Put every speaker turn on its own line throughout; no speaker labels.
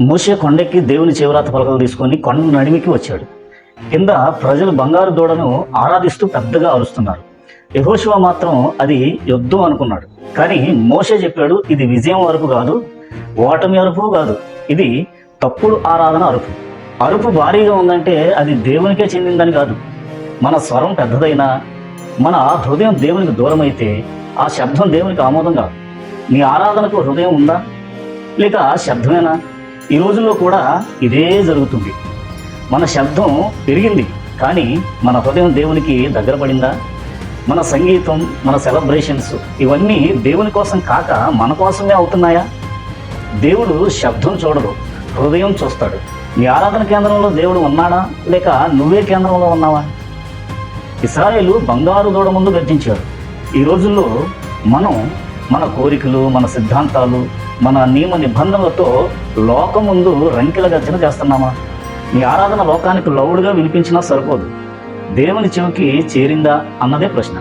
మోసే కొండెక్కి దేవుని చివరాత పలకలు తీసుకొని కొండ నడిమికి వచ్చాడు. కింద ప్రజలు బంగారు దూడను ఆరాధిస్తూ పెద్దగా అరుస్తున్నారు. యహోశివ మాత్రం అది యుద్ధం అనుకున్నాడు. కానీ మోసే చెప్పాడు ఇది విజయం అరుపు కాదు ఓటమి అరుపు కాదు ఇది తప్పుడు ఆరాధన అరుపు. అరుపు భారీగా ఉందంటే అది దేవునికే చెందిందని కాదు. మన స్వరం పెద్దదైనా మన హృదయం దేవునికి దూరమైతే ఆ శబ్దం దేవునికి ఆమోదం కాదు. నీ ఆరాధనకు హృదయం ఉందా? లేక శబ్దమేనా? ఈ రోజుల్లో కూడా ఇదే జరుగుతుంది. మన శబ్దం పెరిగింది కానీ మన హృదయం దేవునికి దగ్గర పడిందా? మన సంగీతం మన సెలబ్రేషన్స్ ఇవన్నీ దేవుని కోసం కాక మన కోసమే అవుతున్నాయా? దేవుడు శబ్దం చూడడు హృదయం చూస్తాడు. నీ ఆరాధన కేంద్రంలో దేవుడు ఉన్నాడా? లేక నువ్వే కేంద్రంలో ఉన్నావా? ఇస్రాయేలు బంగారు దూడ ముందు గర్జించారు. ఈ రోజుల్లో మనం మన కోరికలు మన సిద్ధాంతాలు మన నియమ నిబంధనలతో లోకం ముందు రంకెల గర్జన చేస్తున్నామా? నీ ఆరాధన లోకానికి లవుడుగా వినిపించినా సరిపోదు. దేవుని చెవికి చేరిందా అన్నదే ప్రశ్న.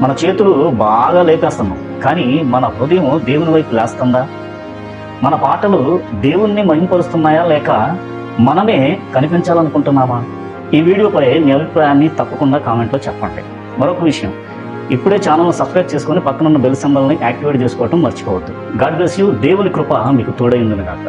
మన చేతులు బాగా లేపేస్తున్నాం కానీ మన హృదయం దేవుని వైపు లేస్తుందా? మన పాటలు దేవుణ్ణి మహింపరుస్తున్నాయా లేక మనమే కనిపించాలనుకుంటున్నామా? ఈ వీడియోపై మీ అభిప్రాయాన్ని తప్పకుండా కామెంట్లో చెప్పండి. మరొక విషయం ఇప్పుడే ఛానల్ సబ్స్క్రైబ్ చేసుకొని పక్కనున్న బెల్ సింబల్ని యాక్టివేట్ చేసుకోవడం మర్చిపోవద్దు. God bless you. దేవుని కృప మీకు తోడైందని కాక